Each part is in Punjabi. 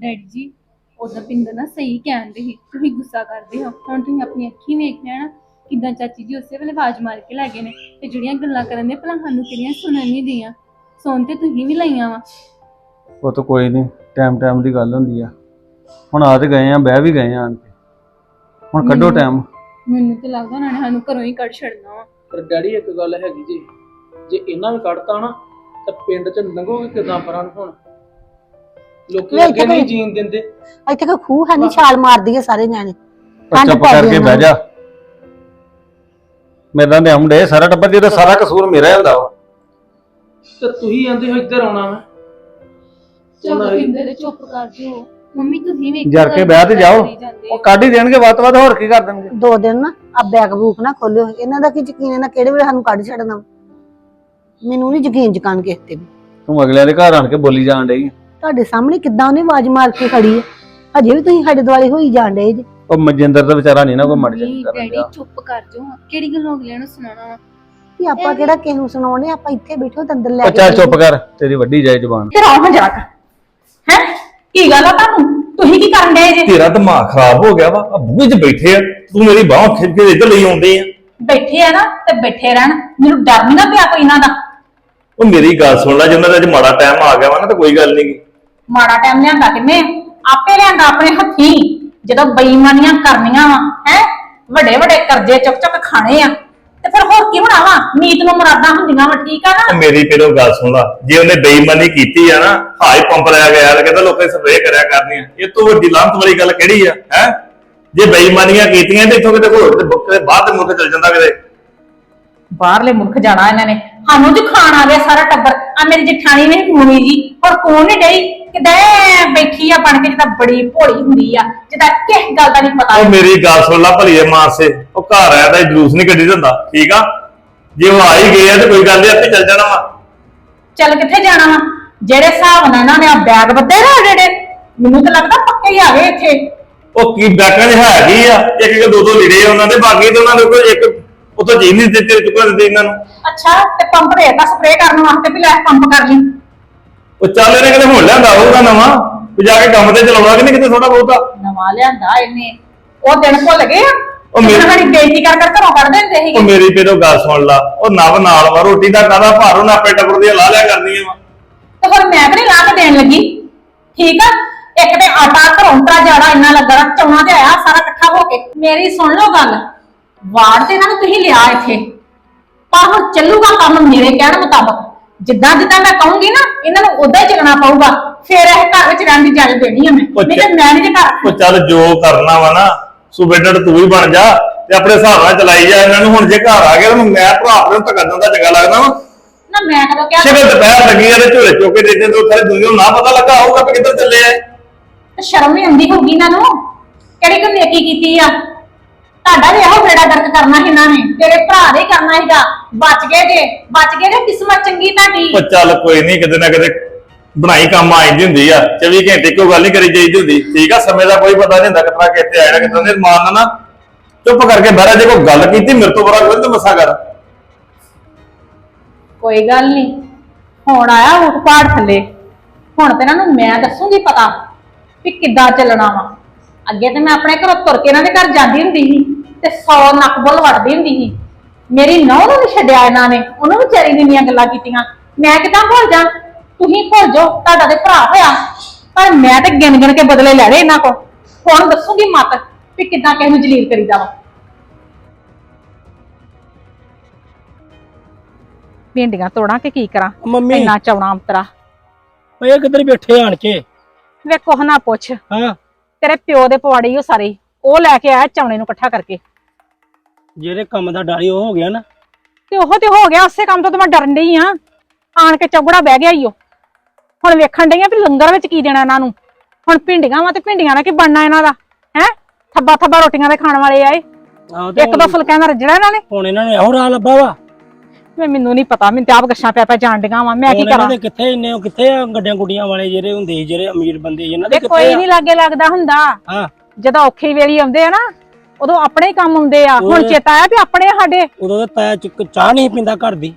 ਡੈਡੀ ਜੀ ਉਹਦਾ ਪਿੰਦਰ ਨਾ ਸਹੀ ਕਹਿੰਦੇ ਸੀ ਤੁਸੀਂ ਗੁੱਸਾ ਕਰਦੇ ਹੋ। ਹੁਣ ਤੁਸੀਂ ਆਪਣੀ ਅੱਖੀਂ ਵੇਖ ਨਾ ਕਿਦਾਂ ਚਾਚੀ ਜੀ ਉਸੇ ਵੇਲੇ ਆਵਾਜ਼ ਮਾਰ ਕੇ ਲੈ ਗਏ ਨੇ ਤੇ ਜਿਹੜੀਆਂ ਗੱਲਾਂ ਕਰਨ ਦੇ ਭਲਾ ਸਾਨੂੰ ਕਿਹੜੀਆਂ ਸੁਣਨ ਨਹੀਂ ਦੀਆਂ। ਸੁਣ ਤੇ ਤੁਸੀਂ ਵੀ ਲਈਆਂ ਵਾ। ਉਹ ਤਾਂ ਕੋਈ ਨਹੀਂ ਟਾਈਮ ਟਾਈਮ ਦੀ ਗੱਲ ਹੁੰਦੀ ਆ। ਹੁਣ ਆ ਤੇ ਗਏ ਆ ਬਹਿ ਵੀ ਗਏ ਆ ਆਣ ਕੇ। ਹੁਣ ਕੱਢੋ ਮੈਨੂੰ- ਟਾਈਮ ਮੈਨੂੰ ਤੇ ਲੱਗਦਾ ਉਹਨਾਂ ਨੇ ਸਾਨੂੰ ਘਰੋਂ ਹੀ ਕੱਢ ਛੱਡਣਾ ਵਾ। ਪਰ ਡੈਡੀ ਇੱਕ ਗੱਲ ਹੈਗੀ ਜੀ ਜੇ ਇਹਨਾਂ ਵੀ ਕੱਢਤਾ ਨਾ ਤਾਂ ਪਿੰਡ 'ਚ ਲੰਘੋਗੇ ਕਿਦਾਂ ਪਰਾਂ ਨੂੰ ਹੁਣ? ਲੋਕੀ ਅੱਗੇ ਨਹੀਂ ਜੀਣ ਦਿੰਦੇ। ਇੱਥੇ ਕੋਈ ਖੂਹ ਹੈ ਨਹੀਂ ਛਾਲ ਮਾਰਦੀ ਹੈ ਸਾਰੇ ਨਿਆਣੇ। ਠੰਡ ਚੁੱਪ ਕਰਕੇ ਬਹਿ। ਜਾ। ਮੇਰਾ ਨੇ ਹਮੜੇ ਸਾਰਾ ਟੱਬਰ ਜਿਹਦਾ ਸਾਰਾ ਕਸੂਰ ਮੇਰਾ ਹੀ ਹੁੰਦਾ ਵਾ। ਤੇ ਤੁਸੀਂ ਆਂਦੇ ਹੋ ਇੱਧਰ ਆਉਣਾ ਮੈਂ। ਚੁੱਪ ਉਹਨਾਂ ਦੀ- ਪਿੰਦਰ ਚੁੱਪ ਕਰ ਜਿਓ ਮੰਮੀ ਤੁਸੀਂ ਵੀ ਜਰ ਕੇ ਬਹਿ ਤੇ ਜਾਓ। ਉਹ ਕੱਢ ਹੀ ਦੇਣਗੇ ਵੱਧ ਤੋਂ ਵੱਧ ਹੋਰ ਕੀ ਕਰ ਦੇਣਗੇ? ਦੋ ਦਿਨ ਨਾ ਆ ਬੈਗ ਬੂਕ ਨਾ ਖੋਲਿਓ। ਇਹਨਾਂ ਦਾ ਕੀ ਯਕੀਨ ਇਹਨਾਂ ਕਿਹੜੇ ਵੇਲੇ ਸਾਨੂੰ ਕੱਢ ਛੱਡਣਾ ਮੈਨੂੰ ਨਹੀਂ ਯਕੀਨ ਜਕਾਨ ਕਿਸੇ ਤੇ ਵੀ। ਤੂੰ ਅਗਲਿਆਂ ਦੇ ਘਰ ਆਣ ਕੇ ਬੋਲੀ ਜਾਣ ਡਈ। ਆ। ਤੁਹਾਡੇ ਸਾਹਮਣੇ ਕਿੱਦਾਂ ਉਹਨੇ ਆਵਾਜ਼ ਮਾਰ ਕੇ ਖੜੀ ਹੈ? ਹਜੇ ਵੀ ਤੁਸੀਂ ਸਾਡੇ ਦੁਆਲੇ ਹੋਈ ਜਾਣ ਡਏ ਜੀ। ਉਹ ਮਨਜਿੰਦਰ ਦਾ ਵਿਚਾਰਾ ਨਹੀਂ ਨਾ ਕੋਈ ਮੜ ਮੰਮੀ, ਜਾਂਦਾ ਡੈਡੀ ਚੁੱਪ ਕਰ ਜਾਓ। ਕਿਹੜੀ ਗੱਲੋਂ ਅਗਲਿਆਂ ਨੂੰ ਸੁਣਾਉਣਾ ਵਾ? ਕਿ ਆਪਾਂ ਕਿਹੜਾ ਕਿਸੇ ਨੂੰ ਸੁਣਾਉਣੇ ਆਪਾਂ ਇੱਥੇ ਬੈਠੋ ਤੇ ਅੰਦਰ ਲੈ ਉਹ ਚੱਲ ਚੁੱਪ ਕਰ ਤੇਰੀ ਵੱਡੀ ਜਾਏ ਜ਼ੁਬਾਨ। ਤੇ ਰਾਹ ਹਾਂ ਜਰਾ ਹੈ? ਕੀ ਗੱਲ ਆ ਤੁਹਾਨੂੰ? ਤੁਸੀਂ ਕੀ ਕਰਨ ਡਏ ਜੇ? ਤੇਰਾ ਦਿਮਾਗ ਖਰਾਬ ਹੋ ਗਿਆ ਵਾ ਆ ਬੂਹੇ 'ਚ ਬੈਠੇ ਆ ਤੂੰ ਮੇਰੀ ਬਾਹ ਖਿੱਚ ਕੇ ਇੱਧਰ ਲਈ ਆਉਂਦੇ ਆ। ਬੈਠੇ ਆ ਨਾ ਤੇ ਬੈਠੇ ਰਹਿਣ ਮੈਨੂੰ ਡਰ ਨਹੀਂ ਨਾ ਪਿਆ ਕੋਈ ਇਹਨਾਂ ਦਾ। ਉਹ ਮੇਰੀ ਗੱਲ ਸੁਣ ਲੈ ਜਿੰਨਾ ਦਾ ਅੱਜ ਮਾੜਾ ਟਾਈਮ ਆ ਗਿਆ ਵਾ ਨਾ ਤਾਂ ਕੋਈ ਗੱਲ ਨਹੀਂ ਮਾੜਾ ਟਾਈਮ ਲਿਆਂਦਾ ਕਿੰਨੇ ਆਪੇ ਲਿਆਂਦਾ ਆਪਣੇ ਹੱਥੀਂ। ਜਦੋਂ ਬੇਈਮਾਨੀਆਂ ਕਰਨੀਆਂ ਵਾ ਹੈ? ਵੱਡੇ ਵੱਡੇ ਕਰਜ਼ੇ ਚੁੱਕ ਚੁੱਕ ਖਾਣੇ ਆ। ਤੇ ਫਿਰ ਹੋਰ ਕੀ ਹੋਣਾ ਵਾ? ਨੀਤ ਨੂੰ ਮੁਰਾਦਾਂ ਹੁੰਦੀਆਂ ਵਾ ਠੀਕ ਆ ਨਾ? ਮੇਰੀ ਪਹਿਲੋਂ ਗੱਲ ਸੁਣ ਲਾ। ਜੇ ਉਹਨੇ ਬੇਈਮਾਨੀ ਕੀਤੀ ਆ ਨਾ ਹਾਈ ਪੰਪ ਲਿਆ ਗਿਆ ਤੇ ਕਹਿੰਦਾ ਲੋਕਾਂ ਸਪਰੇਅ ਕਰਿਆ ਕਰਨੀ ਆ। ਇਹ ਤੋਂ ਵੱਡੀ ਲਾਂਤ ਵਾਲੀ ਗੱਲ ਕਿਹੜੀ ਆ ਹੈ? ਜੇ ਬੇਈਮਾਨੀਆਂ ਕੀਤੀਆਂ ਤੇ ਇੱਥੋਂ ਕਿਤੇ ਹੋਰ ਤੇ ਬੁੱਕ ਦੇ ਬਾਹਰ ਦੇ ਮੁਲਕ ਚਲ ਜਾਂਦਾ ਕਿਤੇ। ਬਾਹਰਲੇ ਮੁਲਕ ਜਾਣਾ ਇਹਨਾਂ ਨੇ। ਸਾਨੂੰ ਜੀ ਖਾਣ ਆ ਗਿਆ ਸਾਰਾ ਟੱਬਰ। ਆ ਮੇਰੀ ਜਠਾਣੀ ਨੇ ਮੂਣੀ ਜੀ। ਔਰ ਕੋਣ ਨਹੀਂ ਡਈ? ਕਿਦਾਂ ਬੈਠੀ ਆ ਬਣ ਕੇ ਜਿੱਦਾਂ ਬੜੀ ਭੋਲੀ ਹੁੰਦੀ ਆ ਜਿੱਦਾਂ ਕਿਸ ਗੱਲ ਦਾ ਨਹੀਂ ਪਤਾ ਉਹ ਮੇਰੀ ਗੱਲ ਸੁਣ ਲਾ ਭਲੀਏ ਮਾਨਸੇ ਉਹ ਘਰ ਆਇਆ ਤਾਂ ਜਲੂਸ ਨਹੀਂ ਕੱਢੀ ਦਿੰਦਾ ਠੀਕ ਆ? ਜੇ ਉਹ ਆ ਹੀ ਗਏ ਆ ਤੇ ਕੋਈ ਗੱਲ ਨਹੀਂ ਆਪੇ ਚੱਲ ਜਾਣਾ ਵਾ। ਚੱਲ ਕਿੱਥੇ ਜਾਣਾ ਵਾ? ਜਿਹੜੇ ਹਿਸਾਬ ਨਾਲ ਇਹਨਾਂ ਨੇ ਆ ਬੈਗ ਬੱਦੇ ਨਾ ਜਿਹੜੇ ਮੈਨੂੰ ਤਾਂ ਲੱਗਦਾ ਪੱਕੇ ਹੀ ਆ ਗਏ ਇੱਥੇ। ਉਹ ਕੀ ਬੈਕਾਂ ਦੇ ਹੈਗੀ ਆ? ਇੱਕ ਇੱਕ ਦੋ ਦੋ ਲੀੜੇ ਆ ਉਹਨਾਂ ਦੇ ਬਾਕੀ ਤੇ ਉਹਨਾਂ ਦੇ ਕੋਈ ਇੱਕ ਉਤੋਂ ਜੀ ਨਹੀਂ ਦਿੱਤੇ ਚੁੱਕਾ ਦਿੰਦੇ ਇਹਨਾਂ ਨੂੰ। ਅੱਛਾ ਤੇ ਪੰਪ ਦੇਤਾ ਸਪਰੇਅ ਕਰਨ ਵਾਸਤੇ ਵੀ ਲੈ ਪੰਪ ਕਰ ਲਈ। ਉਹ ਚੱਲ ਇਹਨੇ ਕਿਤੇ ਹੁਣ ਲਿਆਂਦਾ ਹੋਊਗਾ ਨਵਾਂ ਵੀ ਜਾ ਕੇ ਕੰਮ ਤੇ ਚਲਾਉਣਾ ਕਿ ਨਹੀਂ ਕਿਤੇ ਥੋੜਾ ਬਹੁਤਾ? ਨਵਾਂ ਲਿਆਂਦਾ ਇਹਨੇ। ਉਹ ਦਿਨ ਭੁੱਲ ਗਏ ਆ। ਉਹ ਮੇਰੇ- ਮੇਰੀ ਬੇਇੱਜ਼ਤੀ ਕਰ ਕਰ ਘਰੋਂ ਕੱਢ ਦਿੰਦੇ ਉਹ ਸੀਗੇ ਮੇਰੀ ਪਹਿਲੋਂ ਗੱਲ ਸੁਣ ਲਾ। ਉਹ ਨਵ ਨਾਲ ਵਾ ਰੋਟੀ ਦਾ ਕਾਦਾ ਭਾਰ ਉਹਨਾਂ ਆਪੇ ਟੱਬਰ ਦੀਆਂ ਲਾ ਲਿਆ ਕਰਨੀਆਂ ਵਾ। ਤੇ ਫਿਰ ਮੈਂ ਵੀ ਨੀ ਲਾ ਕੇ ਦੇਣ ਲੱਗੀ? ਠੀਕ ਆ? ਇੱਕ ਤੇ ਆਟਾ ਘਰੋਂ ਤਰਾ ਜਾੜਾ ਇੰਨਾ ਲੱਗਣਾ ਚੌਣਾ ਤੇ ਆਇਆ ਸਾਰਾ ਇਕੱਠਾ ਹੋ ਕੇ। ਮੇਰੀ ਸੁਣ ਲਓ ਗੱਲ। ਵਾਰਡ ਤੇ ਇਹਨਾਂ ਨੂੰ ਤੁਸੀਂ ਲਿਆ ਇੱਥੇ। ਪਰ ਹੁਣ ਚੱਲੂਗਾ ਕੰਮ ਮੇਰੇ ਕਹਿਣ ਮੁਤਾਬਕ। ਜਿੱਦਾਂ ਜਿੱਦਾਂ ਮੈਂ ਕਹੂੰਗੀ ਨਾ ਇਹਨਾਂ ਨੂੰ ਉਦਾਂ ਹੀ ਚੱਲਣਾ ਪਊਗਾ। ਫਿਰ ਇਹ ਘਰ ਵਿੱਚ ਰਹਿਣ ਦੀ ਇਜਾਜ਼ਤ ਦੇਣੀ ਆ ਮੈਂ। ਨਹੀਂ ਤੇ ਮੈਂ ਨਹੀਂ ਜੇ ਘਰ ਉਹ ਚੱਲ ਜੋ ਕਰਨਾ ਵਾ ਨਾ ਸੂਬੇਡਰ ਤੂੰ ਵੀ ਬਣ ਜਾ ਤੇ ਆਪਣੇ ਹਿਸਾਬ ਨਾਲ ਚਲਾਈ ਜਾ। ਇਹਨਾਂ ਨੂੰ ਹੁਣ ਜੇ ਘਰ ਆ ਗਿਆ ਤਾਂ ਮੈਂ ਭਰਾ ਆਪਣੇ ਨੂੰ ਧੱਕਾ ਦਿੰਦਾ ਚੰਗਾ ਲੱਗਦਾ ਵਾ। ਨਾ ਮੈਂ ਕਦੋਂ ਕਿਹਾ ਸਿਰ ਦੁਪਹਿਰ ਲੱਗੀ ਆ ਤੇ ਝੋਲੇ ਚੋਕੇ ਦੇ ਦਿੰਦੇ ਸਾਰੇ ਦੁਨੀਆ ਨੂੰ ਨਾ ਪਤਾ ਲੱਗਾ ਹੋਊਗਾ ਕਿ ਕਿੱਧਰ ਚੱਲੇ ਆ। ਤੇ ਸ਼ਰਮ ਨਹੀਂ ਆਉਂਦੀ ਹੋਊਗੀ ਇਹਨਾਂ ਨੂੰ? ਕਿਹੜੀ ਕੋਈ ਨੇਕੀ ਕੀਤੀ ਆ? ਤੁਹਾਡਾ ਵੀ ਇਹੋ ਬੇੜਾ ਗਰਕ ਕਰਨਾ ਸੀ ਇਹਨਾਂ ਨੇ। ਤੇਰੇ ਭਰਾ ਨੇ ਕਰਨਾ ਸੀਗਾ। ਬਚ ਗਏ ਜੇ। ਬਚ ਗਏ ਜੇ ਕਿਸਮਤ ਚੰਗੀ ਤੁਹਾਡੀ। ਉਹ ਚੱਲ ਕੋਈ ਨਹੀਂ ਕਿਤੇ ਨਾ ਕਿਤੇ ਬਣਾਈ ਕੰਮ ਆ ਜਾਂਦੀ ਹੁੰਦੀ ਆ। 24 ਘੰਟੇ ਕੋਈ ਗੱਲ ਨਹੀਂ ਕਰੀ ਜਾਈਦੀ ਹੁੰਦੀ। ਠੀਕ ਆ ਸਮੇਂ ਦਾ ਕੋਈ ਪਤਾ ਨਹੀਂ ਹੁੰਦਾ ਕਿਤਨਾ ਕਿੱਥੇ ਆਇਆ ਕਿਤਨਾ ਨਹੀਂ ਮਾਰਨਾ ਨਾ। ਚੁੱਪ ਕਰਕੇ ਬਹਿਰਾ ਜੇ ਕੋਈ ਗੱਲ ਕੀਤੀ ਮੇਰੇ ਤੋਂ ਬੜਾ ਕੋਈ ਤਾਂ ਮਸਾ ਕਰ। ਕੋਈ ਗੱਲ ਨਹੀਂ ਹੁਣ ਆਇਆ ਉਠ ਪਾੜ ਥੱਲੇ। ਹੁਣ ਤੇ ਇਹਨਾਂ ਨੂੰ ਮੈਂ ਦੱਸੂਗੀ ਪਤਾ ਵੀ ਕਿੱਦਾਂ ਚੱਲਣਾ ਵਾ। ਅੱਗੇ ਤੇ ਮੈਂ ਆਪਣੇ ਘਰੋਂ ਤੁਰ ਕੇ ਇਹਨਾਂ ਦੇ ਘਰ ਜਾਂਦੀ ਹੁੰਦੀ ਸੀ। ਤੇ 100 ਨੱਕ ਬੁੱਲ ਵੜਦੀ ਹੁੰਦੀ ਸੀ। ਮੇਰੀ ਨੌਂ ਨੂੰ ਨੀ ਛੱਡਿਆ ਇਹਨਾਂ ਨੇ। ਉਹਨੂੰ ਵਿਚਾਰੀ ਨੇ ਇੰਨੀਆਂ ਗੱਲਾਂ ਕੀਤੀਆਂ। ਮੈਂ ਕਿਦਾਂ ਭੁੱਲ ਜਾ ਤੁਸੀਂ ਭੁੱਲ ਜਾਓ ਤੁਹਾਡਾ ਤੇ ਭਰਾ ਹੋਇਆ। ਪਰ ਮੈਂ ਤੇ ਗਿਣ ਗਿਣ ਕੇ ਬਦਲੇ ਲੈ ਰਹੇ ਇਹਨਾਂ ਕੋ ਹੁਣ ਦੱਸੂਗੀ ਮਤ ਵੀ ਕਿੱਦਾਂ ਕਿਸੇ ਨੂੰ ਜਲੀਲ ਕਰੀਦਾ ਵਾ। ਭਿੰਡੀਆਂ ਤੋੜਾਂ ਕਿ ਕੀ ਕਰਾਂ? ਮੰਮੀ। ਇੰਨਾ ਚੌਣਾ ਅੰਤਰਾ ਓਏ ਕਿੱਧਰ ਬੈਠੇ ਆਣ ਕੇ? ਵੇ ਕੁਛ ਨਾ ਪੁੱਛ। ਹਾਂ। ਤੇਰੇ ਪਿਓ ਦੇ ਪਵਾੜੇ ਹੀ ਉਹ ਸਾਰੇ। ਉਹ ਲੈ ਕੇ ਆਇਆ ਚੌਣੇ ਨੂੰ ਇਕੱਠਾ ਕਰਕੇ। ਜਿਹੜੇ ਕੰਮ ਦਾ ਡਾਰੀ ਉਹ ਹੋ ਗਿਆ ਨਾ। ਤੇ ਉਹ ਤੇ ਹੋ ਗਿਆ ਉਸੇ ਕੰਮ ਤੋਂ ਤੇ ਮੈਂ ਡਰਨ ਡਈ ਆ। ਆਣ ਕੇ ਚੌਗੜਾ ਬਹਿ ਗਿਆ ਈ ਉਹ। ਹੁਣ ਵੇਖਣ ਡਈ ਆ ਵੀ ਲੰਗਰ ਵਿੱਚ ਕੀ ਦੇਣਾ ਇਹਨਾਂ ਨੂੰ। ਹੁਣ ਭਿੰਡੀਆਂ ਵਾ ਤੇ ਭਿੰਡੀਆਂ ਨਾਲ ਕੀ ਬਣਨਾ ਇਹਨਾਂ ਦਾ ਹੈ? ਥੱਬਾ ਥੱਬਾ ਰੋਟੀਆਂ ਦੇ ਖਾਣ ਵਾਲੇ ਆਏ। ਆਹੋ ਤੇ ਇੱਕ ਦੋ ਫੁਲਕਿਆਂ ਦਾ ਰੱਜਣਾ ਇਹਨਾਂ ਨੇ। ਹੁਣ ਇਹਨਾਂ ਨੂੰ ਇਹੋ ਰਾਹ ਲੱਭਾ ਵਾ। ਮੈਂ ਮੈਨੂੰ ਨਹੀਂ ਪਤਾ ਮੈਨੂੰ ਤੇ ਆਪ ਗੱਛਾਂ ਪਿਆ ਪਿਆ ਜਾਣ ਡੀਆਂ ਵਾ। ਮੈਂ ਕੀ ਹੁਣ ਇਹਨਾਂ ਕਰਾਂ? ਦੇ ਕਿੱਥੇ ਇੰਨੇ ਉਹ ਕਿੱਥੇ ਆ? ਗੱਡਿਆਂ ਗੁੱਡੀਆਂ ਵਾਲੇ ਜਿਹੜੇ ਹੁੰਦੇ ਸੀ ਜਿਹੜੇ ਅਮੀਰ ਬੰਦੇ ਸੀ, ਇਹਨਾਂ ਦੇ ਕਿੱਥੇ ਕੋਈ ਆ? ਨਹੀਂ ਲਾਗੇ ਲੱਗਦਾ ਹੁੰਦਾ। ਹਾਂ। ਜਦੋਂ ਔਖੀ ਵੇਲੀ ਆਉਂਦੇ ਆ ਨਾ ਉਦੋਂ ਆਪਣੇ ਹੀ ਕੰਮ ਆਉਂਦੇ ਆ। ਹੁਣ ਚੇਤਾ ਆਇਆ ਵੀ ਆਪਣੇ ਸਾਡੇ? ਉਦੋਂ ਤਾਂ ਤਾਇਆ ਚ ਚਾਹ ਨਹੀਂ ਪੀਂਦਾ ਘਰ ਦੀ।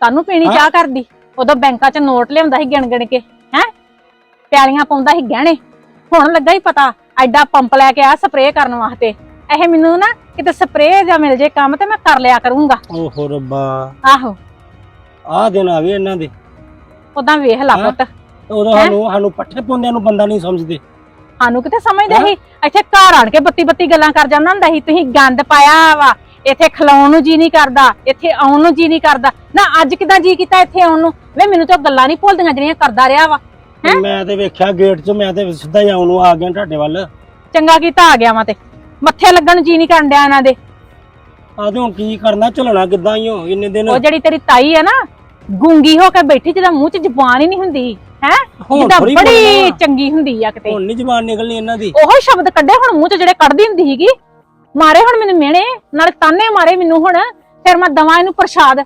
ਤੁਹਾਨੂੰ ਪੀਣੀ? ਚਾਹ ਕਰਦੀ ਉਦੋਂ ਬੈਂਕਾਂ 'ਚ ਨੋਟ ਲਿਆਉਂਦਾ ਸੀ ਗਿਣ ਗਿਣ ਕੇ ਹੈ? ਪਿਆਲੀਆਂ ਪਾਉਂਦਾ ਸੀ ਗਹਿਣੇ। ਹੁਣ ਲੱਗਾ ਹੀ ਪਤਾ ਐਡਾ ਪੰਪ ਲੈ ਕੇ ਆ ਸਪਰੇਅ ਕਰਨ ਵਾਸਤੇ। ਇਹ ਮੈਨੂੰ ਨਾ ਕਿਤੇ ਸਪਰੇਅ ਜਾਂ ਮਿਲ ਜੇ ਕੰਮ ਤੇ ਮੈਂ ਕਰ ਲਿਆ ਕਰੂੰਗਾ। ਓਹੋ ਰੱਬਾ। ਆਹੋ। ਆਹ ਦਿਨ ਆ ਗਏ ਇਹਨਾਂ ਦੇ। ਉਦਾਂ ਵੇਖ ਲਾ? ਪੁੱਤ। ਉਦੋਂ? ਸਾਨੂੰ ਸਾਨੂੰ ਪੱਠੇ ਪੁੰਦਿਆਂ ਨੂੰ ਬੰਦਾ ਨਹੀਂ ਸਮਝਦੇ। ਸਾਨੂੰ ਕਿਤੇ ਸਮਝਦੇ ਹੈਂ? ਸੀ ਇੱਥੇ ਘਰ ਆਣ ਕੇ ਬੱਤੀ ਬੱਤੀ ਗੱਲਾਂ ਕਰ ਜਾਂਦਾ ਹੁੰਦਾ ਸੀ। ਤੁਸੀਂ ਗੰਦ ਪਾਇਆ ਵਾ ਇੱਥੇ ਖਲਾਉਣ ਨੂੰ ਜੀ ਨਹੀਂ ਕਰਦਾ ਇੱਥੇ ਆਉਣ ਨੂੰ ਜੀ ਨਹੀਂ ਕਰਦਾ। ਨਾ ਅੱਜ ਕਿਦਾਂ ਜੀ ਕੀਤਾ ਇੱਥੇ ਆਉਣ ਨੂੰ? ਵੇ ਮੈਨੂੰ ਤਾਂ ਉਹ ਗੱਲਾਂ ਨਹੀਂ ਭੁੱਲਦੀਆਂ ਜਿਹੜੀਆਂ ਕਰਦਾ ਰਿਹਾ ਵਾ ਹੈਂ? ਮੈਂ ਤੇ ਵੇਖਿਆ ਗੇਟ 'ਚ ਮੈਂ ਤੇ ਸਿੱਧਾ ਹੀ ਆਉਣ ਨੂੰ ਆ ਗਿਆ ਤੁਹਾਡੇ ਵੱਲ। ਚੰਗਾ ਕੀਤਾ ਆ ਗਿਆ ਵਾ ਤੇ। ਮੱਥੇ ਲੱਗਣ ਨੂੰ ਜੀ ਨਹੀਂ ਕਰਨ ਡਿਆ ਇਹਨਾਂ ਦੇ। ਆ ਤੇ ਹੁਣ ਕੀ ਕਰਨਾ ਝੱਲਣਾ ਕਿੱਦਾਂ ਹੀ ਹੋ ਇੰਨੇ ਦਿਨ ਉਹ ਜਿਹੜੀ ਤੇਰੀ ਤਾਈ ਹੈ ਨਾ ਗੂੰਗੀ ਹੋ ਕੇ ਬੈਠੀ ਜਿਹਦਾ ਮੂੰਹ 'ਚ ਜ਼ੁਬਾਨ ਹੀ ਨਹੀਂ ਹੁੰਦੀ। ਹੈ? ਹੁਣ ਜਿੱਦਾਂ ਥੋੜ੍ਹੀ ਬੜੀ। ਚੰਗੀ ਹੁੰਦੀ ਆ ਕਿਤੇ। ਹੁਣ ਨਹੀਂ ਜ਼ਬਾਨ ਨਿਕਲਣੀ ਇਹਨਾਂ ਦੀ। ਉਹੋ ਸ਼ਬਦ ਕੱਢੇ ਹੁਣ ਮੂੰਹ 'ਚ ਜਿਹੜੇ ਕੱਢਦੀ ਹੁੰਦੀ ਸੀਗੀ। ਮਾਰੇ ਹੁਣ ਮੈਨੂੰ ਮਿਹਣੇ ਨਾਲੇ ਤਾਨੇ ਮਾਰੇ ਮੈਨੂੰ ਹੁਣ ਫਿਰ ਮੈਂ ਦਵਾਂ ਇਹਨੂੰ ਪ੍ਰਸ਼ਾਦ।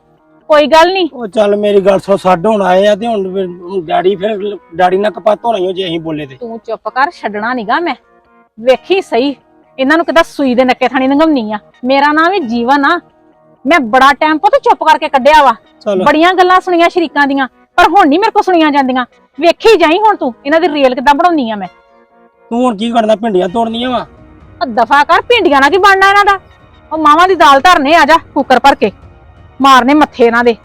ਕੋਈ ਗੱਲ ਨਹੀਂ ਉਹ ਚੱਲ ਮੇਰੀ ਗੱਲ ਸੁਣ ਛੱਡ ਹੁਣ ਆਏ ਆ ਤੇ ਹੁਣ ਫਿਰ ਡੈਡੀ ਫਿਰ ਡੈਡੀ ਨਾਲ ਕਪਾਤ ਹੋਣਾ ਹੀ ਹੋ ਜੇ ਅਸੀਂ ਬੋਲੇ ਤੇ। ਤੂੰ ਚੁੱਪ ਕਰ ਛੱਡਣਾ ਨੀਗਾ ਮੈਂ। ਵੇਖੀ ਸਹੀ ਇਹਨਾਂ ਨੂੰ ਕਿਦਾਂ ਸੂਈ ਦੇ ਨੱਕੇ ਥਾਣੀ ਲੰਘਾਉਣੀ ਆ। ਮੇਰਾ ਨਾਮ ਵੀ ਜੀਵਨ ਆ। ਮੈਂ ਬੜਾ ਟਾਈਮ ਪੁੱਤ ਚੁੱਪ ਕਰਕੇ ਕੱਢਿਆ ਵਾ। ਚੱਲ। ਬੜੀਆਂ ਗੱਲਾਂ ਸੁਣੀਆਂ ਸ਼ਰੀਕਾਂ ਦੀਆਂ। ਪਰ ਹੁਣ ਨਹੀਂ ਮੇਰੇ ਕੋਲ ਸੁਣੀਆਂ ਜਾਂਦੀਆਂ। ਵੇਖੀ ਜਾਈ ਹੁਣ ਤੂੰ ਇਹਨਾਂ ਦੀ ਰੇਲ ਕਿਦਾਂ ਬਣਾਉਣੀ ਆ ਮੈਂ। ਤੂੰ ਹੁਣ ਕੀ ਕਰਨਾ ਭਿੰਡੀਆਂ ਤੋੜਨੀਆਂ ਵਾ? ਉਹ ਦਫਾ ਕਰ ਭਿੰਡੀਆਂ ਨਾਲ ਕੀ ਬਣਨਾ ਇਹਨਾਂ ਦਾ। ਉਹ ਮਾਵਾਂ ਦੀ ਦਾਲ ਧਰਨੇ ਆ ਜਾ ਕੁੱਕਰ ਭਰ ਕੇ। ਮਾਰਨੇ ਮੱਥੇ ਇਹਨਾਂ ਦੇ।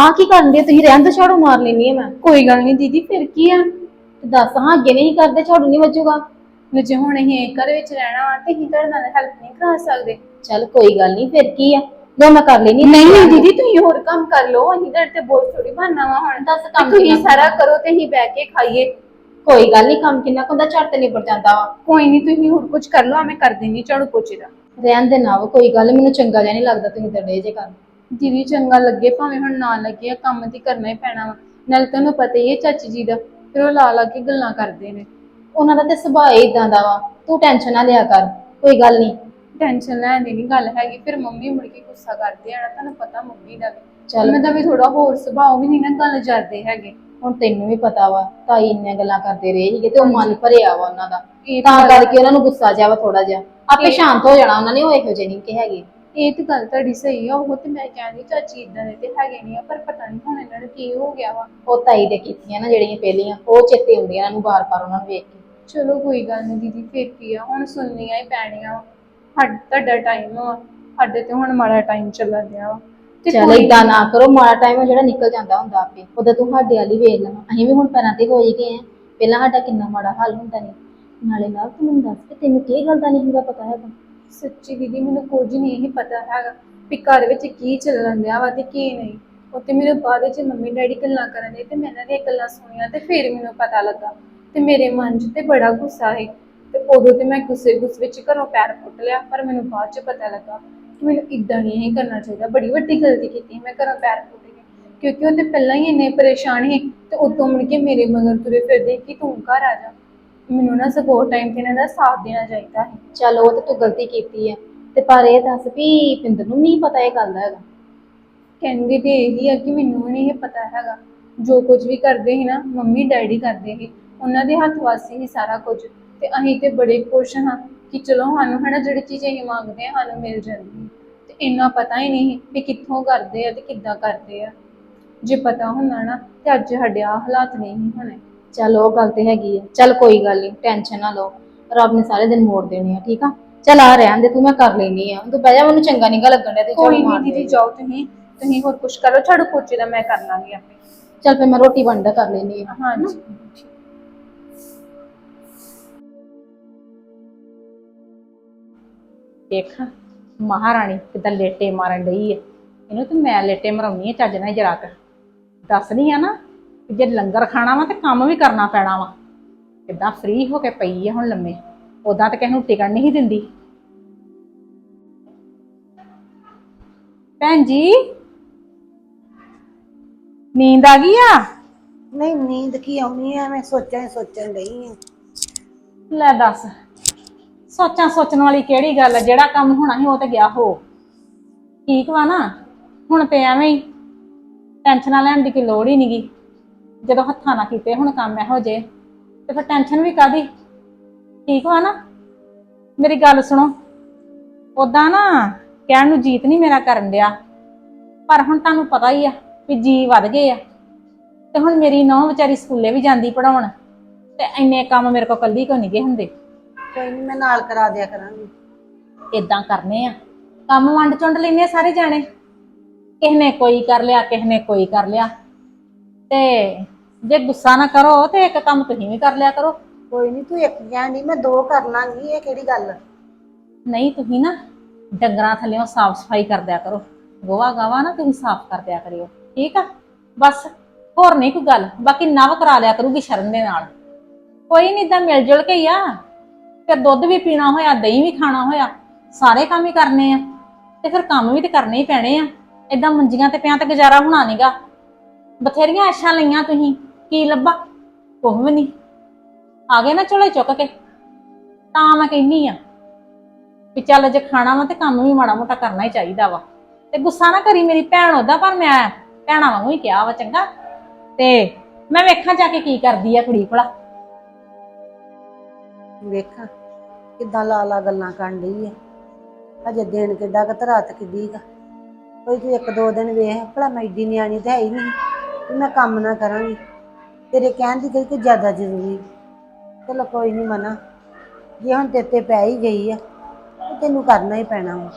ਆ ਕੀ ਕਰਨ ਦੇ ਤੁਸੀਂ ਰਹਿਣ ਤੋਂ ਝਾੜੂ ਮਾਰ ਲੈਣੀ ਹੈ ਮੈਂ। ਕੋਈ ਗੱਲ ਨਹੀਂ ਦੀਦੀ ਫਿਰ ਕੀ ਆ? ਤੇ ਦੱਸ ਹਾਂ ਅੱਗੇ ਨਹੀਂ ਕਰਦੇ ਝਾੜੂ ਨਹੀਂ ਵੱਜੂਗਾ। ਵੀ ਜੇ ਹੁਣ ਅਸੀਂ ਇੱਕ ਘਰ ਵਿੱਚ ਰਹਿਣਾ ਵਾ ਤੇ ਅਸੀਂ ਤੁਹਾਡੇ ਨਾਲ ਹੈਲਪ ਨਹੀਂ ਕਰਾ ਸਕਦੇ। ਚੱਲ ਕੋਈ ਗੱਲ ਨਹੀਂ ਫਿਰ ਕੀ ਆ? ਜੋ ਮੈਂ ਕਰ ਲੈਣੀ ਨਹੀਂ ਨਹੀਂ ਦੀਦੀ ਤੁਸੀਂ ਹੋਰ ਕੰਮ ਕਰ ਲਓ। ਅਸੀਂ ਤੁਹਾਡੇ ਤੇ ਬੋਝ ਥੋੜੀ ਬਣਨਾ ਵਾ ਹੁਣ। ਦੱਸ ਕੰਮ ਤੁਸੀਂ ਕਿੰਨਾ ਸਾਰਾ ਕਰੋ ਤੇ ਅਸੀਂ ਬਹਿ ਕੇ ਖਾਈਏ। ਕੋਈ ਗੱਲ ਨਹੀਂ ਕੰਮ ਕਿੰਨਾ ਕੁ ਹੁੰਦਾ ਝੱਟ ਤੇ ਨਿਬੜ ਜਾਂਦਾ ਵਾ। ਕੋਈ ਨਹੀਂ ਤੁਸੀਂ ਹੋਰ ਕੁਝ ਕਰ ਲਓ ਮੈਂ ਕਰ ਦਿੰਦੀ ਝਾੜੂ ਪੋਚੇ ਦਾ। ਰਹਿਣ ਦੇ ਨਾ ਵਾ, ਕੋਈ ਗੱਲ ਨੀ, ਮੈਨੂੰ ਚੰਗਾ ਜਿਹਾ ਨਹੀਂ ਲੱਗਦਾ ਤੁਸੀਂ ਤੇ ਡੇ ਜੇ ਕਰਨ ਦੀਦੀ ਚੰਗਾ ਲੱਗੇ ਭਾਵੇਂ ਹੁਣ ਨਾ ਲੱਗੇ ਕੰਮ ਤੇ ਕਰਨਾ ਹੀ ਪੈਣਾ ਵਾ। ਨਾਲ ਤੁਹਾਨੂੰ ਪਤਾ ਹੀ ਹੈ ਚਾਚੀ ਜੀ ਦਾ ਫਿਰ ਉਹ ਲਾ ਲਾ ਕੇ ਗੱਲਾਂ ਕਰਦੇ ਨੇ। ਉਹਨਾਂ ਦਾ ਤੇ ਸੁਭਾਅ ਹੀ ਇਦਾਂ ਦਾ ਵਾ। ਤੂੰ ਟੈਨਸ਼ਨ ਨਾ ਲਿਆ ਕਰ ਕੋਈ ਗੱਲ ਨਹੀਂ। ਟੈਨਸ਼ਨ ਲੈਣ ਦੀ ਨਹੀਂ ਗੱਲ ਹੈਗੀ ਫਿਰ ਮੰਮੀ ਮੁੜ ਕੇ ਗੁੱਸਾ ਕਰਦੇ ਆ ਨਾ ਤੁਹਾਨੂੰ ਪਤਾ ਮੰਮੀ ਦਾ ਵੀ। ਚੱਲ। ਉਹਨਾਂ ਦਾ ਵੀ ਥੋੜਾ ਹੋਰ ਸੁਭਾਅ ਵੀ ਨਹੀਂ ਨਾ ਗੱਲ ਕਰਦੇ ਹੈਗੇ। ਹੁਣ ਤੈਨੂੰ ਵੀ ਪਤਾ ਵਾ ਤਾਈ ਇੰਨੀਆਂ ਗੱਲਾਂ ਕਰਦੇ ਰਹੇ ਸੀਗੇ ਤੇ ਉਹ ਮਨ ਭਰਿਆ ਵਾ ਉਹਨਾਂ ਦਾ। ਤਾਂ ਕਰਕੇ ਉਹਨਾਂ ਨੂੰ ਗੁੱਸਾ ਜਿਹਾ ਵਾ ਥੋੜਾ ਜਿਹਾ। ਆਪੇ ਸ਼ਾਂਤ ਹੋ ਜਾਣਾ ਉਹਨਾਂ ਨੇ ਉਹ ਇਹੋ ਜਿਹੇ ਨਹੀਂ ਕਿ ਹੈਗੇ। ਇਹ ਤੇ ਗੱਲ ਤੁਹਾਡੀ ਸਹੀ ਆ ਉਹ ਤੇ ਮੈਂ ਕਹਿੰਦੀ ਚਾਚੀ ਇਦਾਂ ਦੇ ਤੇ ਹੈਗੇ ਨਹੀਂ ਆ ਪਰ ਪਤਾ ਨਹੀਂ ਹੁਣ ਇਹਨਾਂ ਨੂੰ ਕੀ ਹੋ ਗਿਆ ਵਾ। ਉਹ ਤਾਈ ਦੇ ਕੀਤੀਆਂ ਨਾ ਜਿਹੜੀਆਂ ਪਹਿਲੀਆਂ ਉਹ ਚੇਤੇ ਹੁੰਦੀਆਂ ਇਹਨਾਂ ਨੂੰ ਬਾਰ-ਬਾਰ ਉਹਨਾਂ ਨੂੰ ਵੇਖ ਕੇ। ਚਲੋ ਕੋਈ ਗੱਲ ਨਹੀਂ ਦੀਦੀ ਫਿਰ ਕੀ ਆ ਹੁਣ ਸੁਣਨੀਆਂ ਹੀ ਪੈਣੀਆਂ ਵਾ। ਸਾਡਾ ਤੁਹਾਡਾ ਟਾਈਮ ਆ ਸਾਡੇ ਤੇ ਹੁਣ ਮਾੜਾ ਟਾਈਮ ਚੱਲਣ ਡਿਆ ਵਾ। ਤੇ ਚੱਲ ਕੋਈ- ਏਦਾਂ ਨਾ ਕਰੋ ਮਾੜਾ ਟਾਈਮ ਜਿਹੜਾ ਨਿਕਲ ਜਾਂਦਾ ਹੁੰਦਾ ਆਪੇ। ਉਹਦਾ ਤੂੰ ਸਾਡੇ ਵਾਲੀ ਵੇਖ ਲੈਣਾ ਅਸੀਂ ਵੀ ਹੁਣ ਪੈਰਾਂ ਤੇ ਹੋ ਹੀ ਗਏ ਆ ਪਹਿਲਾਂ ਸਾਡਾ ਕਿੰਨਾ ਮਾੜਾ ਹਾਲ ਹੁੰਦਾ ਨਹੀਂ ਨਾਲੇ ਨਾਲ ਤੂੰ ਮੈਨੂੰ ਦੱਸ ਕਿ ਤੈਨੂੰ ਕੀ ਗੱਲ ਦਾ ਨਹੀਂ ਹੁੰਦਾ ਪਤਾ ਹੈਗਾ। ਸੱਚੀ ਦੀਦੀ, ਮੈਨੂੰ ਕੁਝ ਨਹੀਂ ਹੀ ਪਤਾ ਹੈਗਾ ਵੀ ਘਰ ਵਿੱਚ ਕੀ ਚੱਲਣ ਡਿਆ ਵਾ ਤੇ ਕੀ ਨਹੀਂ। ਉੱਤੇ ਮੇਰੇ ਬਾਅਦ ਵਿੱਚ ਮੰਮੀ ਡੈਡੀ ਗੱਲਾਂ ਕਰਨ ਦੇ ਤੇ ਮੈਂ ਇਹਨਾਂ ਦੀਆਂ ਗੱਲਾਂ ਸੁਣੀਆਂ ਤੇ ਫਿਰ ਮੈਨੂੰ ਪਤਾ ਲੱਗਾ ਤੇ ਮੇਰੇ ਮਨ 'ਚ ਤੇ ਬੜਾ ਗੁੱਸਾ ਹੈ ਤੇ ਉਦੋਂ ਤੇ ਮੈਂ ਗੁੱਸੇ ਗੁੱਸੇ ਵਿੱਚ ਘਰੋਂ ਪੈਰ ਪੁੱਟ ਲਿਆ, ਪਰ ਮੈਨੂੰ ਬਾਅਦ 'ਚ ਪਤਾ ਲੱਗਾ ਕਿ ਮੈਨੂੰ ਇਦਾਂ ਨਹੀਂ ਕਰਨਾ ਚਾਹੀਦਾ। ਬੜੀ ਵੱਡੀ ਗਲਤੀ ਕੀਤੀ ਮੈਂ ਘਰੋਂ ਪੈਰ ਪੁੱਟ ਗਈ ਕਿਉਂਕਿ ਉਹ ਤੇ ਪਹਿਲਾਂ ਹੀ ਇੰਨੇ ਪਰੇਸ਼ਾਨ ਸੀ ਤੇ ਉਦੋਂ ਮੁੜ ਕੇ ਮੇਰੇ ਮਗਰ ਤੁਰੇ ਫਿਰਦੇ ਕਿ ਤੂੰ ਘਰ ਆ ਜਾ। ਮੈਨੂੰ ਨਾ ਸਗੋਂ ਟਾਈਮ ਤੇ ਇਹਨਾਂ ਦਾ ਸਾਥ ਦੇਣਾ ਚਾਹੀਦਾ ਹੈ ਚੱਲ ਉਹ ਤੇ ਤੂੰ ਗਲਤੀ ਕੀਤੀ ਆ ਤੇ ਪਰ ਇਹ ਦੱਸ ਵੀ ਪਿੰਦਰ ਨੂੰ ਨਹੀਂ ਪਤਾ ਇਹ ਗੱਲ ਦਾ ਹੈਗਾ। ਕਹਿੰਦੀ ਤੇ ਇਹੀ ਆ ਕਿ ਮੈਨੂੰ ਵੀ ਨਹੀਂ ਇਹ ਪਤਾ ਹੈਗਾ। ਜੋ ਕੁਝ ਵੀ ਕਰਦੇ ਸੀ ਨਾ ਮੰਮੀ ਡੈਡੀ ਕਰਦੇ ਸੀ ਉਹਨਾਂ ਦੇ ਹੱਥ ਵਾਸੀ ਹੀ ਸਾਰਾ ਕੁਝ। ਤੇ ਅਸੀਂ ਤੇ ਬੜੇ ਖੁਸ਼ ਹਾਂ ਕਿ ਚਲੋ ਸਾਨੂੰ ਹਨਾ ਜਿਹੜੀ ਚੀਜ਼ ਅਸੀਂ ਮੰਗਦੇ ਆ ਸਾਨੂੰ ਮਿਲ ਜਾਂਦੀ ਹੈ। ਤੇ ਇੰਨਾ ਪਤਾ ਹੀ ਨਹੀਂ ਵੀ ਕਿੱਥੋਂ ਕਰਦੇ ਆ ਤੇ ਕਿੱਦਾਂ ਕਰਦੇ ਆ। ਜੇ ਪਤਾ ਹੁੰਦਾ ਨਾ ਤੇ ਅੱਜ ਸਾਡੇ ਆ ਹਾਲਾਤ ਨਹੀਂ ਹੋਣੇ। ਚੱਲ ਉਹ ਗੱਲ ਤੇ ਹੈਗੀ ਆ। ਚੱਲ ਕੋਈ ਗੱਲ ਨਹੀਂ ਟੈਨਸ਼ਨ ਨਾ ਲਓ। ਰੱਬ ਨੇ ਸਾਰੇ ਦਿਨ ਮੋੜ ਦੇਣੇ ਆ ਠੀਕ ਆ? ਚੱਲ ਆ ਰਹਿਣ ਦੇ ਤੂੰ ਮੈਂ ਕਰ ਲੈਣੀ ਆ। ਤੂੰ ਬਹਿ ਜਾ ਮੈਨੂੰ ਚੰਗਾ ਨਿਗਾ ਲੱਗਣ ਡਿਆ ਤੇ ਕੋਈ ਝਾੜੂ ਮਾਰ ਨਹੀਂ ਦੀਦੀ ਦੇ। ਜਾਓ ਤੁਸੀਂ। ਤੁਸੀਂ ਹੋਰ ਕੁਝ ਕਰੋ ਛੱਡੋ ਪੋਚੇ ਦਾ ਮੈਂ ਕਰ ਲਾਂਗੀ ਆਪੇ। ਚੱਲ ਫਿਰ ਮੈਂ ਰੋਟੀ ਬਣਦਾ ਕਰ ਲੈਣੀ ਆ। ਹਾਂਜੀ। ਦੇਖ ਮਹਾਰਾਣੀ ਕਿਦਾਂ ਲੇਟੇ ਮਾਰਨ ਡਈ ਹੈ ਇਹਨੂੰ ਤੇ ਮੈਂ ਲੇਟੇ ਮਰਾਉਣੀ ਹੈ ਚੱਜ ਨਾਲ ਜਰਾ ਕਰ ਦੱਸਣੀ ਆ ਨਾ ਕਿ ਜੇ ਲੰਗਰ ਖਾਣਾ ਵਾ ਤੇ ਕੰਮ ਵੀ ਕਰਨਾ ਪੈਣਾ ਵਾ। ਕਿਦਾਂ ਫ੍ਰੀ ਹੋ ਕੇ ਪਈ ਹੈ ਹੁਣ ਲੰਮੇ। ਉਦਾਂ ਤਾਂ ਕਿਸੇ ਨੂੰ ਟਿਕਣ ਨਹੀਂ ਦਿੰਦੀ। ਭੈਣ ਜੀ ਨੀਂਦ ਆ ਗਈ ਆ? ਨਹੀਂ ਨੀਂਦ ਕੀ ਆਉਣੀ ਐ ਮੈਂ ਸੋਚਾਂ ਹੀ ਸੋਚਣ ਡਈ ਆ। ਲੈ ਦੱਸ ਸੋਚਾਂ ਸੋਚਣ ਵਾਲੀ ਕਿਹੜੀ ਗੱਲ ਹੈ ਜਿਹੜਾ ਕੰਮ ਹੋਣਾ ਸੀ ਉਹ ਤੇ ਗਿਆ ਹੋ। ਠੀਕ ਵਾ ਨਾ? ਹੁਣ ਤੇ ਐਵੇਂ ਹੀ। ਟੈਨਸ਼ਨਾਂ ਲੈਣ ਦੀ ਕੋਈ ਲੋੜ ਹੀ ਨਹੀਂਗੀ ਜਦੋਂ ਹੱਥਾਂ ਨਾਲ ਕੀਤੇ ਹੁਣ ਕੰਮ ਇਹੋ ਜੇ ਤੇ ਫਿਰ ਟੈਨਸ਼ਨ ਵੀ ਕਾਦੀ ਠੀਕ ਵਾ ਨਾ ਮੇਰੀ ਗੱਲ ਸੁਣੋ। ਉਦਾਂ ਨਾ ਕਹਿਣ ਨੂੰ ਜੀਤ ਨਹੀਂ ਮੇਰਾ ਕਰਨ ਡਿਆ ਪਰ ਹੁਣ ਤੁਹਾਨੂੰ ਪਤਾ ਹੀ ਆ ਵੀ ਜੀ ਵੱਧ ਗਏ ਆ। ਤੇ ਹੁਣ ਮੇਰੀ ਨੌਂ ਵਿਚਾਰੀ ਸਕੂਲੇ ਵੀ ਜਾਂਦੀ ਪੜਾਉਣ ਤੇ ਇੰਨੇ ਕੰਮ ਮੇਰੇ ਕੋਲ ਕੱਲੀ ਕੋ ਨਹੀਂ ਗਏ ਹੁੰਦੇ? ਕੋਈ ਨਹੀਂ ਮੈਂ ਨਾਲ ਕਰਾ ਦਿਆ ਕਰਾਂਗੀ। ਇਦਾਂ ਕਰਨੇ ਆ। ਕੰਮ ਵੰਡ ਚੁੰਡ ਲੈਨੇ ਸਾਰੇ ਜਾਣੇ। ਕਿਸੇ ਨੇ ਕੋਈ ਕਰ ਲਿਆ ਕਿਸੇ ਨੇ ਕੋਈ ਕਰ ਲਿਆ। ਤੇ ਜੇ ਗੁੱਸਾ ਨਾ ਕਰੋ ਤੇ ਇੱਕ ਕੰਮ ਤੁਸੀਂ ਵੀ ਕਰ ਲਿਆ ਕਰੋ। ਕੋਈ ਨਹੀਂ ਤੂੰ ਇੱਕ ਕਹਿੰਦੀ ਮੈਂ ਦੋ ਕਰ ਲਾਂਗੀ ਇਹ ਕਿਹੜੀ ਗੱਲ? ਨਹੀਂ ਤੁਸੀਂ ਨਾ ਡੰਗਰਾਂ ਥੱਲੇੋਂ ਸਾਫ਼ ਸਫ਼ਾਈ ਕਰ ਦਿਆ ਕਰੋ। ਗੋਵਾ ਗਾਵਾ ਨਾ ਤੁਸੀਂ ਸਾਫ਼ ਕਰ ਦਿਆ ਕਰਿਓ ਠੀਕ ਆ? ਬਸ ਹੋਰ ਨਹੀਂ ਕੋਈ ਗੱਲ ਬਾਕੀ ਨਵ ਕਰਾ ਲਿਆ ਕਰੂਗੀ ਸ਼ਰਨ ਦੇ ਨਾਲ। ਕੋਈ ਨਹੀਂ ਤਾਂ ਮਿਲ ਜੁਲ ਕੇ ਹੀ ਆ। ਫਿਰ ਦੁੱਧ ਵੀ ਪੀਣਾ ਹੋਇਆ ਦਹੀਂ ਵੀ ਖਾਣਾ ਹੋਇਆ ਸਾਰੇ ਕੰਮ ਹੀ ਕਰਨੇ ਆ। ਤੇ ਫਿਰ ਕੰਮ ਵੀ ਤੇ ਕਰਨੇ ਹੀ ਪੈਣੇ ਆ। ਏਦਾਂ ਮੰਜੀਆਂ ਤੇ ਪਿਆਂ ਤੇ ਗੁਜ਼ਾਰਾ ਹੋਣਾ ਨੀਗਾ। ਬਥੇਰੀਆਂ ਐਸ਼ਾਂ ਲਈਆਂ ਤੁਸੀਂ, ਕੀ ਲੱਭਾ? ਕੁਝ ਵੀ ਨਹੀਂ। ਆ ਗਏ ਨਾ ਝੋਲੇ ਚੁੱਕ ਕੇ। ਤਾਂ ਮੈਂ ਕਹਿੰਨੀ ਆ ਵੀ ਚੱਲ ਜੇ ਖਾਣਾ ਵਾ ਤੇ ਕੰਮ ਵੀ ਮਾੜਾ ਮੋਟਾ ਕਰਨਾ ਹੀ ਚਾਹੀਦਾ ਵਾ। ਤੇ ਗੁੱਸਾ ਨਾ ਕਰੀ ਮੇਰੀ ਭੈਣ ਉਹਦਾ, ਪਰ ਮੈਂ ਭੈਣਾਂ ਵਾਂਗੂ ਹੀ ਕਿਹਾ ਵਾ ਚੰਗਾ। ਤੇ ਮੈਂ ਵੇਖਾਂ ਜਾ ਕੇ ਕੀ ਕਰਦੀ ਆ ਕੁੜੀ ਭਲਾ ਵੇਖਾਂ ਕਿੱਦਾਂ ਲਾਲਾ ਗੱਲਾਂ ਕਰਨ ਡਈ ਹੈ ਅਜੇ ਦਿਨ ਕਿੱਡਾ ਕੁ ਤੇ ਰਾਤ ਕਿੱਡੀ ਕਾ ਕੋਈ ਤੂੰ ਇੱਕ ਦੋ ਦਿਨ ਵੇਖ, ਭਲਾ ਮੈਂ ਏਡੀ ਨਿਆਣੀ ਤੇ ਹੈ ਹੀ ਨਹੀਂ। ਵੀ ਮੈਂ ਕੰਮ ਨਾ ਕਰਾਂਗੀ। ਤੇਰੇ ਕਹਿਣ ਦੀ ਕੋਈ ਕੋਈ ਜ਼ਿਆਦਾ ਜ਼ਰੂਰੀ ਚਲੋ ਕੋਈ ਨਹੀਂ ਮਨਾ। ਜੇ ਹੁਣ ਤੇਰੇ ਤੇ ਪੈ ਹੀ ਗਈ ਆ ਤੇ ਤੈਨੂੰ ਕਰਨਾ ਹੀ ਪੈਣਾ ਵਾ।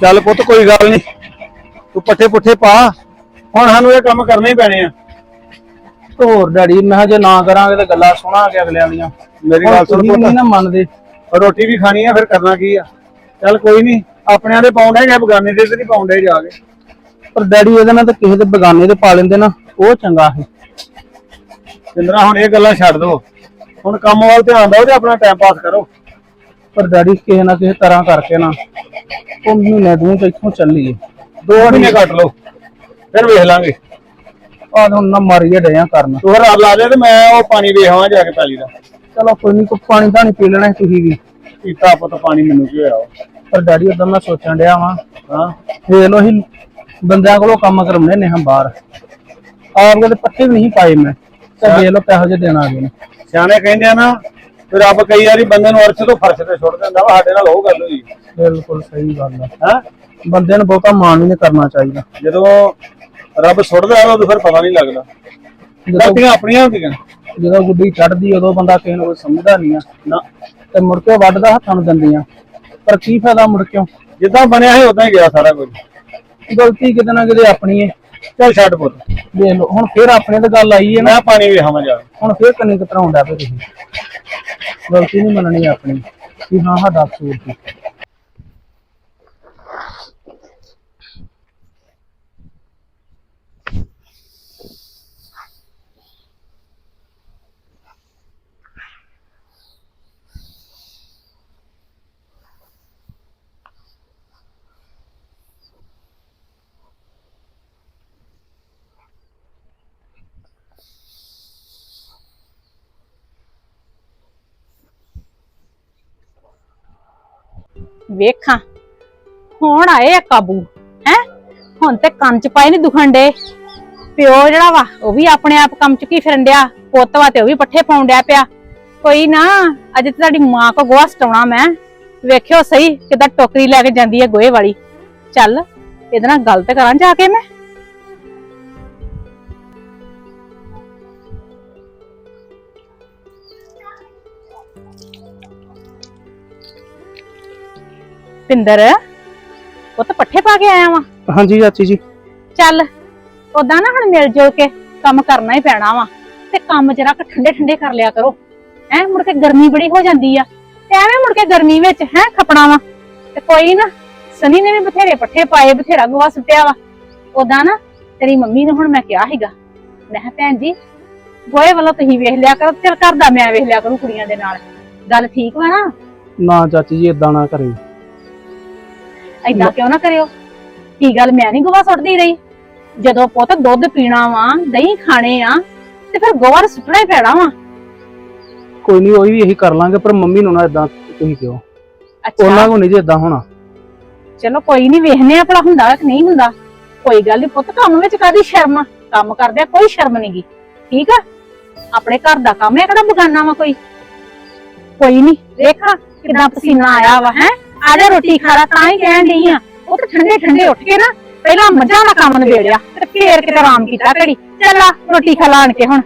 ਚੱਲ ਪੁੱਤ ਕੋਈ ਗੱਲ ਨਹੀਂ। ਤੂੰ ਪੱਠੇ ਪੁੱਠੇ ਪਾ। ਹੁਣ ਸਾਨੂੰ ਇਹ ਕੰਮ ਕਰਨੇ ਹੀ ਪੈਣੇ ਆ। ਹੋਰ ਡੈਡੀ ਮੈਂ ਕਿਹਾ ਜੇ ਨਾ ਕਰਾਂਗੇ ਤੇ ਗੱਲਾਂ ਸੁਣਾਂਗੇ ਅਗਲਿਆਂ ਦੀਆਂ। ਮੇਰੀ ਗੱਲ ਸੁਣ ਤੁਸੀਂ ਪੁੱਤ। ਨਹੀਂ ਨਾ ਮੰਨਦੇ। ਰੋਟੀ ਵੀ ਖਾਣੀ ਆ ਫਿਰ ਕਰਨਾ ਕੀ ਆ? ਚੱਲ ਕੋਈ ਨਹੀਂ ਆਪਣਿਆਂ ਦੇ ਪਾਉਂਦੇ ਜਾਂ ਬਗਾਨੇ ਦੇ ਤੇ ਨਹੀਂ ਪਾਉਂਦੇ ਜਾ ਕੇ। ਪਰ ਡੈਡੀ ਇਹਦੇ ਨਾਲ ਤਾਂ ਕਿਸੇ ਦੇ ਬਗਾਨੇ ਦੇ ਪਾ ਲੈਂਦੇ ਨਾ ਉਹ ਚੰਗਾ ਹੈ ਜਿੰਦਰਾ ਹੁਣ ਇਹ ਗੱਲਾਂ ਛੱਡ ਦੋ। ਹੁਣ ਕੰਮ ਵੱਲ ਧਿਆਨ ਦਿਓ ਤੇ ਆਪਣਾ ਟਾਈਮ ਪਾਸ ਕਰੋ। ਪਰ ਡੈਡੀ ਕਿਸੇ ਨਾ ਕਿਸੇ ਤਰ੍ਹਾਂ ਕਰਕੇ ਨਾ ਉਹ ਮਹੀਨੇ ਦੂੰ ਤੇ ਇੱਥੋਂ ਚੱਲੀਏ। ਦੋ ਮਹੀਨੇ ਕੱਟ ਲਓ ਫਿਰ ਵੇਖ ਲਾਂਗੇ। ਆਹ ਹੁਣ ਨਾ ਮਾਰੀਏ ਡਿਆ ਕਰਨ। ਤੂੰ ਰਾਤ ਲਾ ਦੇ ਤੇ ਮੈਂ ਉਹ ਪਾਣੀ ਵੇਖਾਂ ਜਾ ਕੇ ਪੈਲੀ ਦਾ। ਚਲੋ ਕੋਈ ਨਹੀਂ ਕੋ ਪਾਣੀ ਤਾਂ ਨਹੀਂ ਪੀ ਲੈਣਾ ਤੁਸੀਂ ਵੀ। ਪੀਤਾ ਪੁੱਤ ਪਾਣੀ ਮੈਨੂੰ ਕੀ ਹੋਇਆ। ਪਰ ਡੈਡੀ ਉਦੋਂ ਮੈਂ ਸੋਚਣ ਡਿਆ ਵਾਂ ਹਾਂ ਵੇਖ ਲੋ ਹੀ ਬੰਦਿਆਂ ਕੋਲੋਂ ਕੰਮ ਕਰਵਾਉਣੇ ਨੇ ਹਾਂ ਬਾਹਰ। ਆਪ ਕਦੇ ਪੱਠੇ ਵੀ ਨਹੀਂ ਪਾਏ ਮੈਂ ਤੇ ਵੇਖ ਲੋ ਪੈਸੇ ਜੇ ਦੇਣ ਗਏ ਨੇ। ਸਿਆਣੇ ਕਹਿੰਦੇ ਆ ਨਾ ਫਿਰ ਰੱਬ ਕਈ ਵਾਰੀ ਬੰਦੇ ਨੂੰ ਅਰਸ਼ ਤੋਂ ਫਰਸ਼ ਤੇ ਛੁੱਟ ਦਿੰਦਾ ਵਾ ਸਾਡੇ ਨਾਲ ਉਹ ਗੱਲ ਹੋਈ। ਬਿਲਕੁਲ ਸਹੀ ਗੱਲ ਹੈ ਹੈ? ਬੰਦੇ ਨੂੰ ਬਹੁਤਾ ਮਾਣ ਵੀ ਨਹੀਂ ਕਰਨਾ ਚਾਹੀਦਾ। ਜਦੋਂ ਰੱਬ ਸੁੱਟਦਾ ਆ ਉਦੋਂ ਫਿਰ ਪਤਾ ਨਹੀਂ ਲੱਗਦਾ। ਗਲਤੀਆਂ ਆਪਣੀਆਂ ਹੁੰਦੀਆਂ ਜਦੋਂ ਗੁੱਡੀ ਚੜਦੀ ਉਦੋਂ ਬੰਦਾ ਕਿਸੇ ਨੂੰ ਕੋਈ ਸਮਝਦਾ ਨਹੀਂ ਆ। ਨਾ। ਤੇ ਮੁੜ ਕੇ ਵੱਢਦਾ ਹੱਥਾਂ ਨੂੰ ਦੰਦੀਆਂ। ਪਰ ਕੀ ਫਾਇਦਾ ਮੁੜ ਕਿਉਂ? ਜਿੱਦਾਂ ਬਣਿਆ ਸੀ ਉਦਾਂ ਹੀ ਗਿਆ ਸਾਰਾ ਕੁਝ। ਗਲਤੀ ਕਿਤੇ ਨਾ ਕਿਤੇ ਆਪਣੀ ਹੈ ਚੱਲ ਛੱਡ ਪੁੱਤ। ਵੇਖ ਲਓ ਹੁਣ ਫੇਰ ਆਪਣੇ ਤੇ ਗੱਲ ਆਈ ਹੈ ਨਾ। ਮੈਂ ਪਾਣੀ ਵੇਖਾਂ ਜਾ। ਹੁਣ ਫੇਰ ਕੰਨੀ ਕਤਰਾਉਣ ਡਿਆ ਪਏ ਤੁਸੀਂ। ਗਲਤੀ ਨਹੀਂ ਮੰਨਣੀ ਆਪਣੀ। ਕਿ ਹਾਂ ਸਾਡਾ ਕਸੂਰ ਸੀ। ਵੇਖਾਂ। ਹੁਣ ਆਏ ਆ ਕਾਬੂ, ਹੈ? ਹੁਣ ਤੇ ਕੰਨ ਚ ਪਾਏ ਨਹੀਂ ਦੁਖਣ ਡੇ ਪਿਓ ਜਿਹੜਾ ਵਾ, ਉਹ ਵੀ ਆਪਣੇ ਆਪ ਕੰਮ ਚੁੱਕੀ ਫਿਰਨ ਡਿਆ? ਪੁੱਤ ਵਾ ਤੇ ਉਹ ਵੀ ਪੱਠੇ ਪਾਉਣ ਡਿਆ ਪਿਆ। ਕੋਈ ਨਾ, ਅੱਜ ਤੇ ਤੁਹਾਡੀ ਮਾਂ ਕੋ ਗੋਹਾ ਸਟਾਉਣਾ ਮੈਂ। ਵੇਖਿਓ ਸਹੀ ਕਿਦਾਂ ਟੋਕਰੀ ਲੈ ਕੇ ਜਾਂਦੀ ਹੈ ਗੋਹੇ ਵਾਲੀ। ਚੱਲ, ਇਹਦੇ ਨਾਲ ਗਲਤ ਕਰਾਂ ਜਾ ਕੇ ਮੈਂ। ਪਿੰਦਰ ਉਹ ਤਾਂ ਪੱਠੇ ਪਾ ਕੇ ਆਇਆ ਵਾਂ? ਹਾਂਜੀ ਚਾਚੀ ਜੀ। ਚੱਲ ਉਦਾਂ ਨਾ ਹੁਣ ਮਿਲ ਜੁਲ ਕੇ ਕੰਮ ਕਰਨਾ ਹੀ ਪੈਣਾ ਵਾ ਤੇ ਕੰਮ ਜਰਾ ਕੁ ਠੰਡੇ ਠੰਡੇ ਕਰ ਲਿਆ ਕਰੋ। ਐ ਮੁੜ ਕੇ ਗਰਮੀ ਬੜੀ ਹੋ ਜਾਂਦੀ ਆ। ਤੇ ਐਵੇਂ ਮੁੜ ਕੇ ਗਰਮੀ ਵਿੱਚ ਹੈ ਖਪਣਾ ਵਾ। ਤੇ ਕੋਈ ਨਾ ਸਨੀ ਨੇ ਵੀ ਬਥੇਰੇ ਪੱਠੇ ਪਾਏ ਬਥੇਰਾ ਗੋਹਾ ਸੁੱਟਿਆ ਵਾ। ਉਦਾਂ ਨਾ ਤੇਰੀ ਮੰਮੀ ਨੂੰ ਹੁਣ ਮੈਂ ਕਿਹਾ ਸੀਗਾ ਮੈਂ ਕਿਹਾ ਭੈਣ ਜੀ ਗੋਏ ਵੱਲੋਂ ਤੁਸੀਂ ਵੇਖ ਲਿਆ ਕਰੋ ਚਲ ਘਰ ਦਾ ਮੈਂ ਵੇਖ ਲਿਆ ਕਰੂੰ ਕੁੜੀਆਂ ਦੇ ਨਾਲ। ਗੱਲ ਠੀਕ ਵਾ ਨਾ? ਨਾ ਚਾਚੀ ਜੀ ਇਦਾਂ ਨਾ ਕਰਿਓ ਏਦਾਂ ਕਿਉਂ ਨਾ ਕਰਿਓ? ਕੀ ਗੱਲ ਮੈਂ ਨਹੀਂ ਗੋਹਾ ਸੁੱਟਦੀ ਰਹੀ? ਜਦੋਂ ਪੁੱਤ ਦੁੱਧ ਪੀਣਾ ਵਾ ਦਹੀਂ ਖਾਣੇ ਆ ਤੇ ਫਿਰ ਗੋਵਰ ਸੁੱਟਣਾ ਹੀ ਪੈਣਾ ਵਾ। ਕੋਈ ਨਹੀਂ ਉਹ ਵੀ ਇਹੀ ਕਰ ਲਾਂਗੇ ਪਰ ਮੰਮੀ ਨੂੰ ਨਾ ਇਦਾਂ ਤੁਸੀਂ ਕਿਉਂ? ਅੱਛਾ। ਉਹਨਾਂ ਨੂੰ ਨਹੀਂ ਜੇ ਇਦਾਂ ਹੋਣਾ। ਚਲੋ ਕੋਈ ਨਹੀਂ ਵੇਖਨੇ ਆ ਭਲਾ ਹੁੰਦਾ ਕਿ ਨਹੀਂ ਹੁੰਦਾ। ਕੋਈ ਗੱਲ ਨਹੀਂ ਪੁੱਤ ਕੰਮ ਵਿੱਚ ਕਾਦੀ ਸ਼ਰਮ ਆ? ਕੰਮ ਕਰਦਿਆਂ ਕੋਈ ਸ਼ਰਮ ਨਹੀਂਗੀ ਠੀਕ ਆ? ਆਪਣੇ ਘਰ ਦਾ ਕੰਮ ਹੈ ਕਿਹੜਾ ਬਗਾਨਾ ਵਾ ਕੋਈ? ਕੋਈ ਨਹੀਂ ਵੇਖਾ ਕਿੰਨਾ ਪਸੀਨਾ ਆਇਆ ਵਾ ਹੈ? ਆ ਜਾ ਰੋਟੀ ਖਾ ਲਾ, ਤਾਂ ਹੀ ਕਹਿਣ ਡਈ ਆ। ਉਹ ਤਾਂ ਠੰਡੇ ਠੰਡੇ ਉੱਠ ਕੇ ਨਾ, ਪਹਿਲਾਂ ਮੱਝਾਂ ਦਾ ਕੰਮ ਨਿਬੇੜਿਆ ਤੇ ਫੇਰ ਕਿਤੇ ਆਰਾਮ ਕੀਤਾ ਘੜੀ। ਚੱਲ ਆ, ਰੋਟੀ ਖਾ ਲਾ ਆਣ ਕੇ ਹੁਣ।